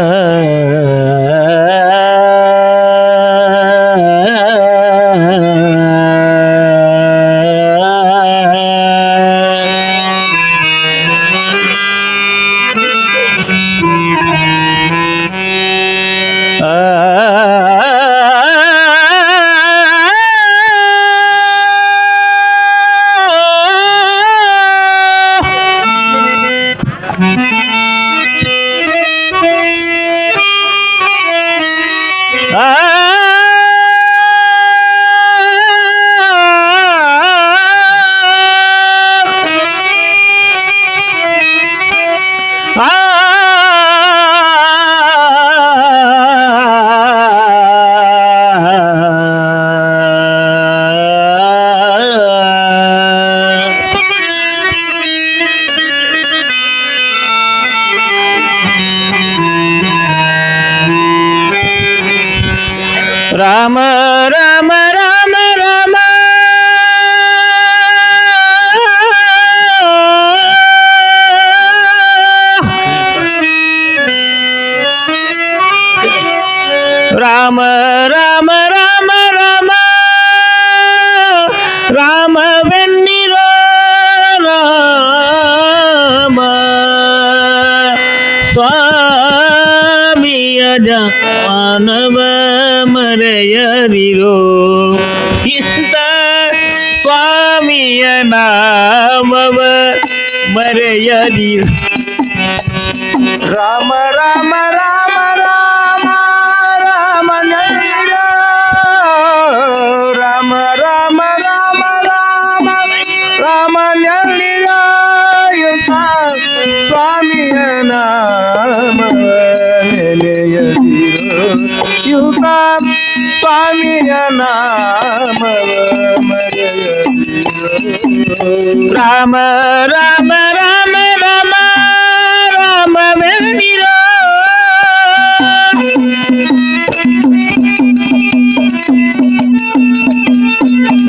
Uh... ಸ್ವಾಮಿಯ ಮಾನವ ಮರೆಯದಿರೋ. ಇಂಥ ಸ್ವಾಮಿಯ ನಾಮವ ಮರೆಯದಿರೋ. ರಾಮ ರಾಮ ರಾಮ ರಾಮ ರಾಮ ರಾಮವೆನ್ನಿರೋ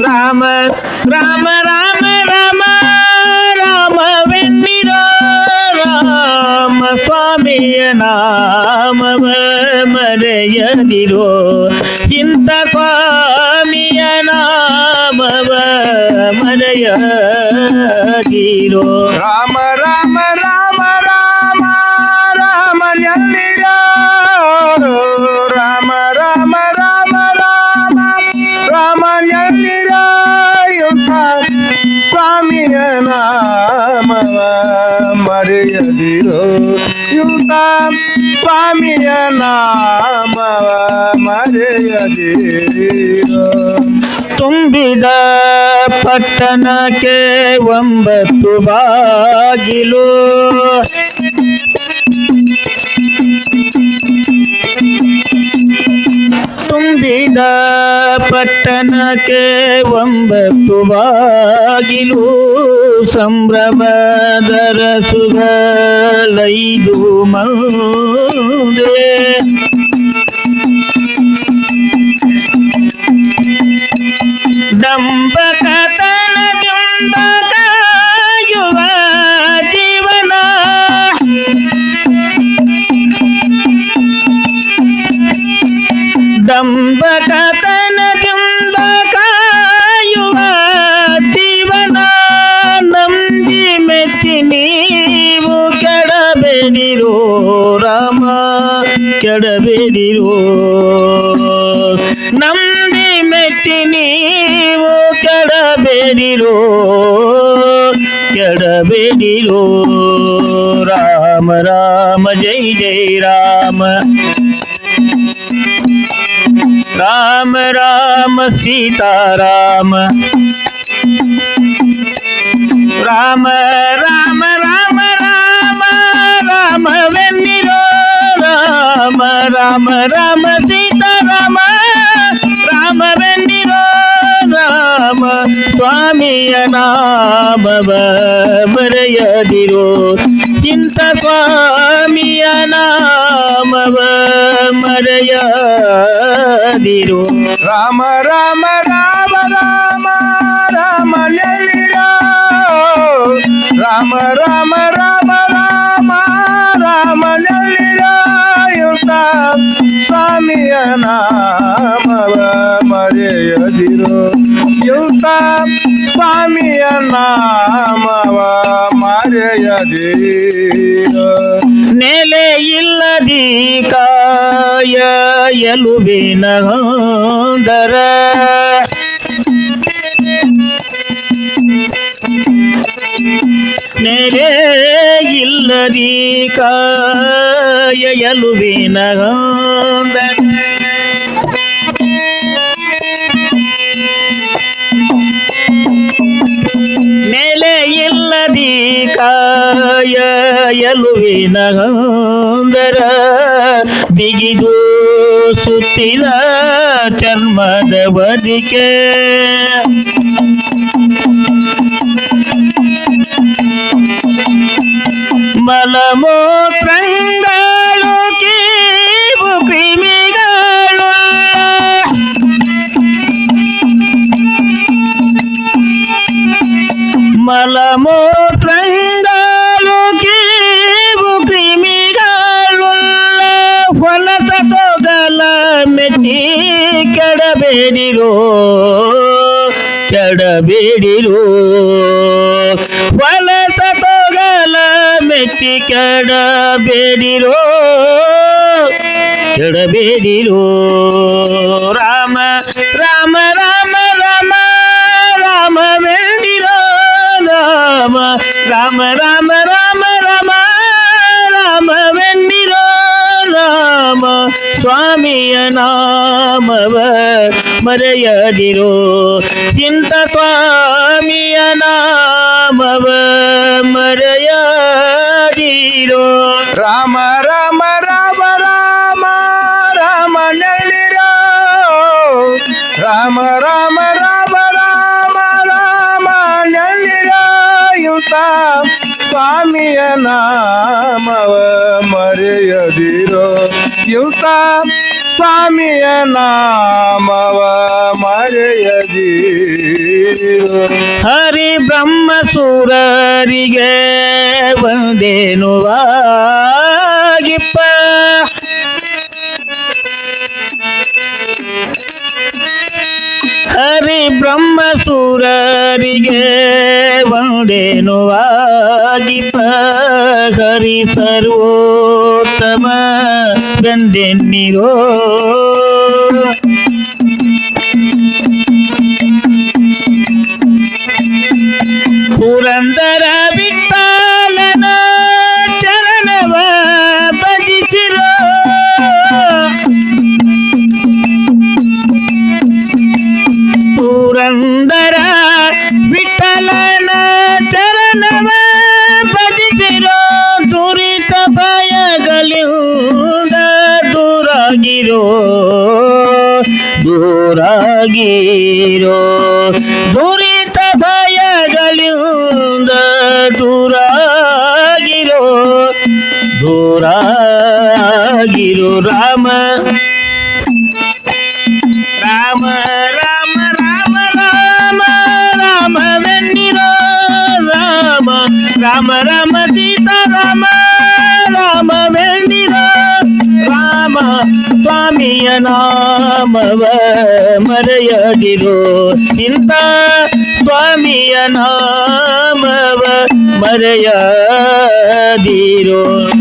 ರಾಮ ರಾಮ ರಾಮ ರಾಮ ರಾಮವೆನ್ನಿರೋ ರಾಮ ಸ್ವಾಮಿಯ ನಾಮವ ಮರೆಯದಿರೋ. ಮರೆಯದಿರೋ ರಾಮ ರಾಮ ರಾಮ ರಾಮ ರಾಮ ಎಲ್ಲಿರ ರಾಮ ರಾಮ ರಾಮ ರಾಮ ರಾಮ ಎಲ್ಲಿರ ಸ್ವಾಮಿಯ ನಾಮವ ಮರೆಯದಿರೋ. ಯುತ ಸ್ವಾಮಿಯ ನಾಮವ ಮರೆಯದಿರೋ. ತುಂಬಿದ ಪಟ್ಟಣಕ್ಕೆ ಒಂಬತ್ತು ಬಾಗಿಲು. ತುಂಬಿದ ಪಟ್ಟಣಕ್ಕೆ ಒಂಬತ್ತು ಬಾಗಿಲು. ಸಂಭ್ರಮದರ ಸುಗಲೈದು ಮಂದೆ. ದಂಪಕತನ ದುಂಬಕಾಯುವ ಜೀವನ. ದಂಪಕತನ ದುಂಬಕಾಯುವ ಜೀವನ. ನಂಬಿ ಮೆಚ್ಚಿ ನೀವು ಕೆಡಬೇಡಿರೋ ರಾಮ ಕೆಡಬೇಡಿರೋ. ನಮ್ಮ ಕೆಡಬೇಡಿರೋ ಕೆಡಬೇಡಿರೋ ರಾಮ ರಾಮ, ಜೈ ಜೈ, ರಾಮ. ರಾಮ ರಾಮ, ಸೀತಾರಾಮ. ರಾಮ ರಾಮ ರಾಮ ರಾಮ ರಾಮವೆನ್ನಿರೋ ರಾಮ ರಾಮ ರಾಮ ನಾಮವ ಮರೆಯದಿರೋ ಇಂಥ ಸ್ವಾಮಿಯ ನಾಮವ ಮರೆಯದಿರೋ. ರಾಮ ರಾಮ ರಾಮ ರಾಮ ರಾಮ ರಾಮ ರಾಮ ನಾಮವ ಮರೆಯದೀರ ನೆಲೆ ಇಲ್ಲದಿ ಕಾಯ ಎಲುಬಿನ ನೆಲೆ ಇಲ್ಲದಿ ಕಾಯ ಎಲುಬಿನ ಸುತ್ತಿದ ಚರ್ಮದ ಬದಿಕೆ ಮಲಮೂತ್ರಂಗಳು ಕೆಡಬೇಡಿರೋ ಕೆಡಬೇಡಿರೋ. ಹೊಲಸ ತೊಗಲ ಮೆಟ್ಟಿ ಕೆಡಬೇಡಿರೋ. ಕೆಡಬೇಡಿರೋ. ರಾಮ ಮರೆಯದಿರೋ ಇಂಥ ಸ್ವಾಮಿಯ ನಾಮವ ಮರೆಯದಿರೋ. ರಾಮ ರಾಮ ರಾಮ ರಾಮ ರಾಮ ನೆಲ್ಲಿರೋ ರಾಮ ರಾಮ ರಾಮ ರಾಮ ರಾಮ ಯುತ ಸ್ವಾಮಿಯ ನಾಮವ ಮರೆಯದಿರೋ. ಯುತ ಸ್ವಾಮಿಯ ನಾಮವ ಮರೆಯದಿರೋ ಹರಿ ಬ್ರಹ್ಮ ಸೂರರಿಗೆ ಒಂದೇನು ಆಗಿಪ್ಪ ಹರಿ ಬ್ರಹ್ಮ ಸೂರರಿಗೆ ಒಂದೇನು ಆಗಿಪ್ಪ ಹರಿ ಸರ್ವೋತ್ತಮ ಬೆಂದೆನ್ನಿರೋ ದೂರಾಗಿರೋ ದೂರಾಗಿರೋ. ದುರಿತ ಭಯಗಳಿಂದ ದೂರಾಗಿರೋ ದೂರಾಗಿರೋ ರಾಮ. ಸ್ವಾಮಿಯ ನಾಮವ ಮರೆಯದಿರೋ ಇಂಥ ಸ್ವಾಮಿಯ ನಾಮವ ಮರೆಯದಿರೋ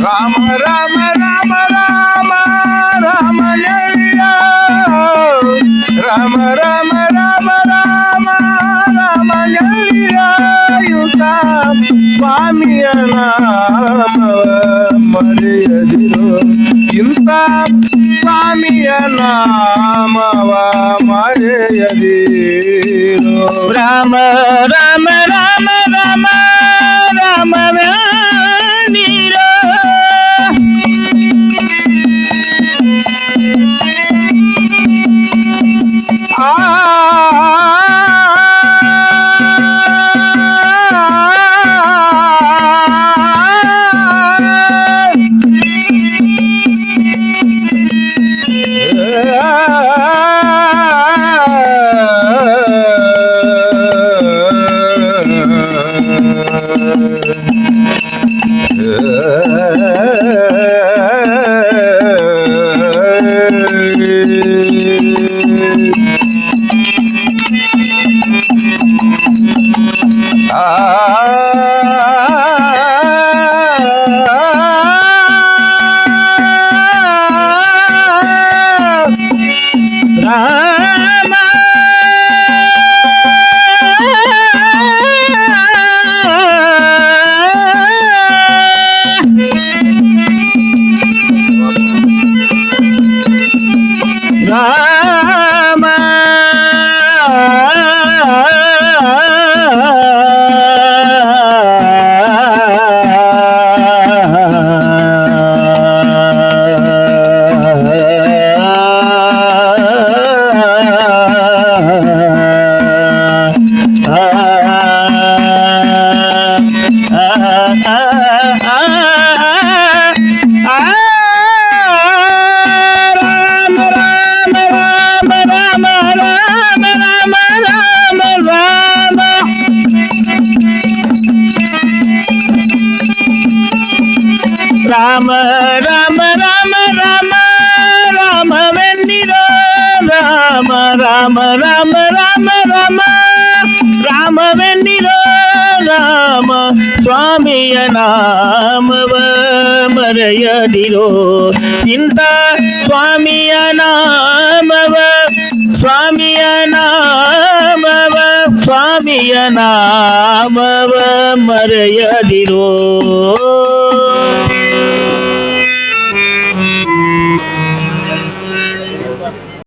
ರಾಮ ರಾಮ ರಾಮ ರಾಮ ರಾಮ ನೆಲ್ಲಿರೋ ರಾಮ ರಾಮ ರಾಮ ರಾಮ ರಾಮ ನೆಲ್ಲಿರೋ ಯುತ ಸ್ವಾಮಿಯ ನಾಮವ ಮರೆಯದಿರೋ ಇಂಥ ಸ್ವಾಮಿಯ ನಾಮವ ಮರೆಯದಿರೋ ರಾಮ ರಾಮ ರಾಮ ರಾಮ ರಾಮ ನೀರೋ 哎 哎 ರಾಮ ರಾಮ ರಾಮ ರಾಮ ರಾಮವೆನ್ನಿರೋ ರಾಮ ರಾಮ ರಾಮ ರಾಮ ರಾಮ ರಾಮವೆನ್ನಿರೋ ರಾಮ ಸ್ವಾಮಿಯ ನಾಮವ ಮರೆಯದಿರೋ ಇಂಥ ಸ್ವಾಮಿಯ ನಾಮವ ಸ್ವಾಮಿಯ ನಾಮವ ಸ್ವಾಮಿಯ ನಾಮವ ಮರೆಯದಿರೋ